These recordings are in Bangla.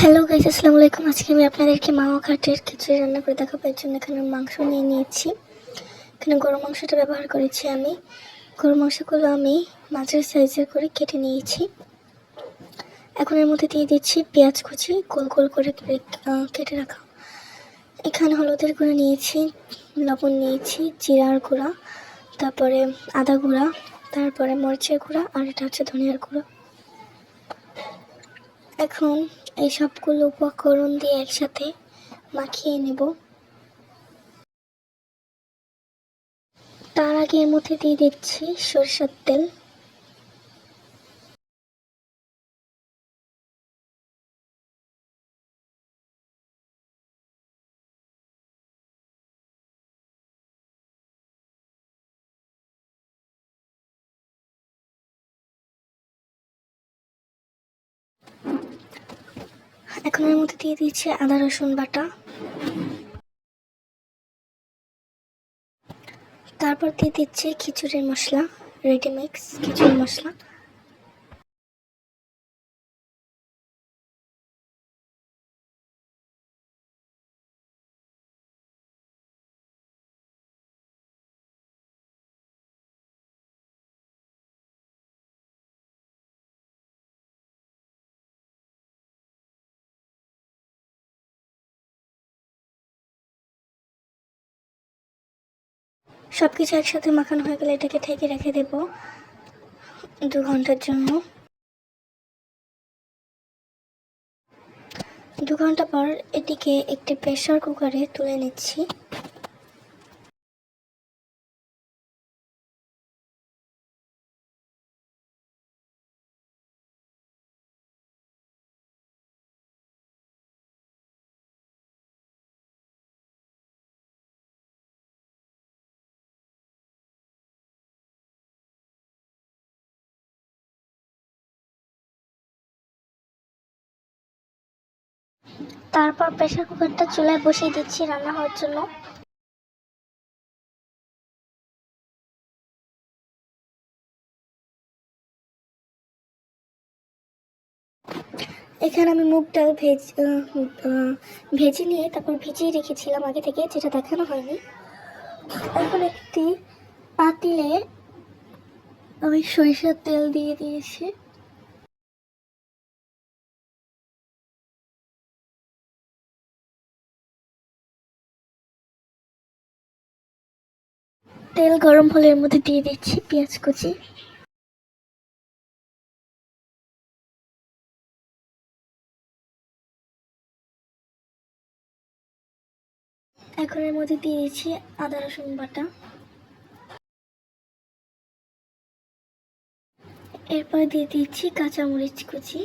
হ্যালো গাইজ আসসালামু আলাইকুম। আজকে আমি আপনাদেরকে মাওয়া ঘাটের খিচুড়ি রান্না করে দেখাবো। এর জন্য এখানে মাংস নিয়ে নিয়েছি। এখানে গরু মাংসটা ব্যবহার করেছি আমি। গরু মাংসগুলো আমি মাছের সাইজের করে কেটে নিয়েছি। এখন এর মধ্যে দিয়ে দিচ্ছি পেঁয়াজ কুচি, গোল গোল করে কেটে রাখা। এখানে হলুদের গুঁড়ো নিয়েছি, লবণ নিয়েছি, জিরার গুঁড়া, তারপরে আদা গুঁড়া, তারপরে মরিচের গুঁড়া, আর এটা হচ্ছে ধনিয়ার গুঁড়ো। এখন এই সবগুলো উপকরণ দিয়ে একসাথে মাখিয়ে নেব। তার আগে এর মধ্যে দিয়ে দিচ্ছি সরষের তেল। এখন এর মধ্যে দিয়ে দিচ্ছি আদা, রসুন বাটা। তারপর দিয়ে দিচ্ছি খিচুড়ির মশলা রেডি মিক্স খিচুড়ি মশলা। সব কিছু একসাথে মাখানো হয়ে গেলে এটাকে ঢেকে রেখে দেব দু ঘণ্টার জন্য। দু ঘণ্টা পর এটিকে একটি প্রেশার কুকারে তুলে নিচ্ছি। তারপর প্রেসার কুকারটা চুলায় বসিয়ে দিচ্ছি রান্না হওয়ার জন্য। এখানে আমি মুগ ডাল ভেজ ভেজে নিয়ে তারপর ভিজিয়ে রেখেছিলাম আগে থেকে, যেটা দেখানো হয়নি। এখন একটি পাতিলে আমি সরিষার তেল দিয়ে দিয়েছি। তেল গরম হলে এর মধ্যে দিয়ে দিচ্ছি পেঁয়াজ কুচি। এখন এর মধ্যে দিয়ে দিচ্ছি আদা, রসুন বাটা। এরপর দিয়ে দিচ্ছি কাঁচামরিচ কুচি।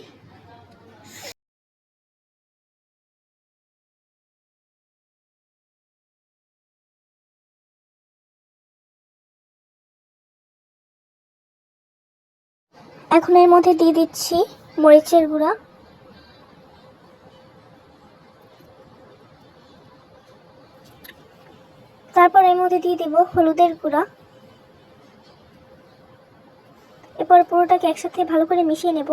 এখন এর মধ্যে দিয়ে দিচ্ছি মরিচের গুঁড়া। তারপর এর মধ্যে দিয়ে দিব হলুদের গুঁড়া। এরপর পুরোটাকে একসাথে ভালো করে মিশিয়ে নেব।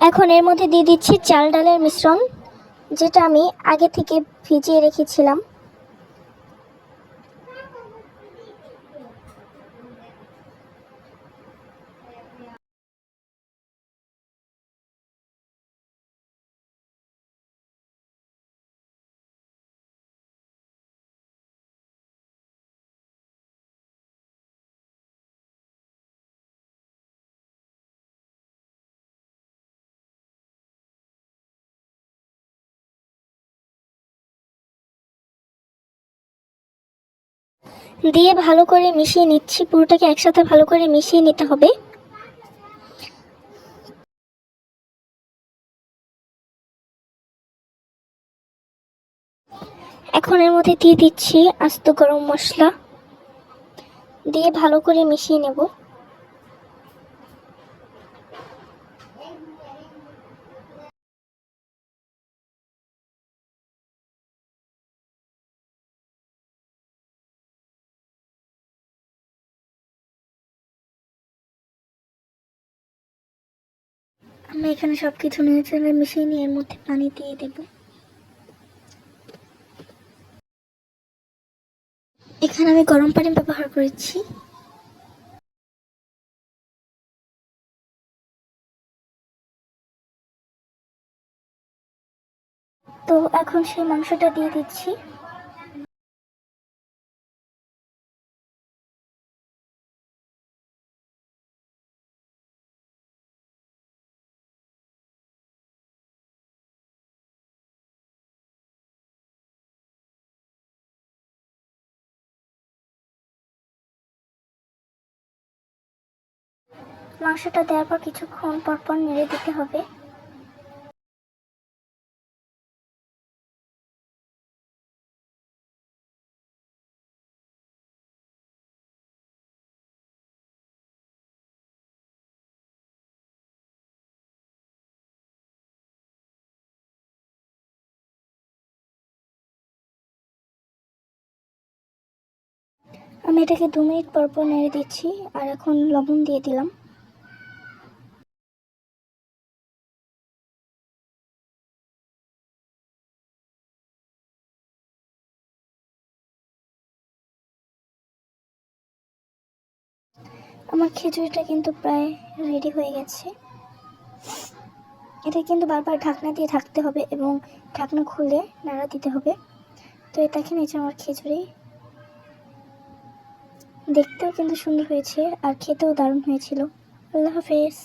এখন এর মধ্যে দিয়ে দিচ্ছি চাল ডালের মিশ্রণ যেটা আমি আগে থেকে ভিজিয়ে রেখেছিলাম। দিয়ে ভালো করে মিশিয়ে নিচ্ছি, পুরোটাকে একসাথে ভালো করে মিশিয়ে নিতে হবে। এখন এর মধ্যে দিয়ে দিচ্ছি আস্ত গরম মশলা। দিয়ে ভালো করে মিশিয়ে নেব। আমি এখানে সব কিছু নেড়ে মিশিয়ে নিয়ে এর মধ্যে পানি দিয়ে দেব। এখানে আমি গরম পানি ব্যবহার করেছি। তো এখন সেই মাংসটা দিয়ে দিচ্ছি। মাংসটা দেওয়ার পর কিছুক্ষণ পর পর নেড়ে দিতে হবে। আমি এটাকে দু মিনিট পর পর নেড়ে দিচ্ছি, আর এখন লবণ দিয়ে দিলাম। আমার খিচুড়িটা কিন্তু প্রায় রেডি হয়ে গেছে। এটা কিন্তু বারবার ঢাকনা দিয়ে থাকতে হবে এবং ঢাকনা খুলে নাড়া দিতে হবে। তো এটা কিনে এই আমার খিচুড়ি। দেখতেও কিন্তু সুন্দর হয়েছে আর খেতেও দারুণ হয়েছিল। আল্লাহ হাফেজ।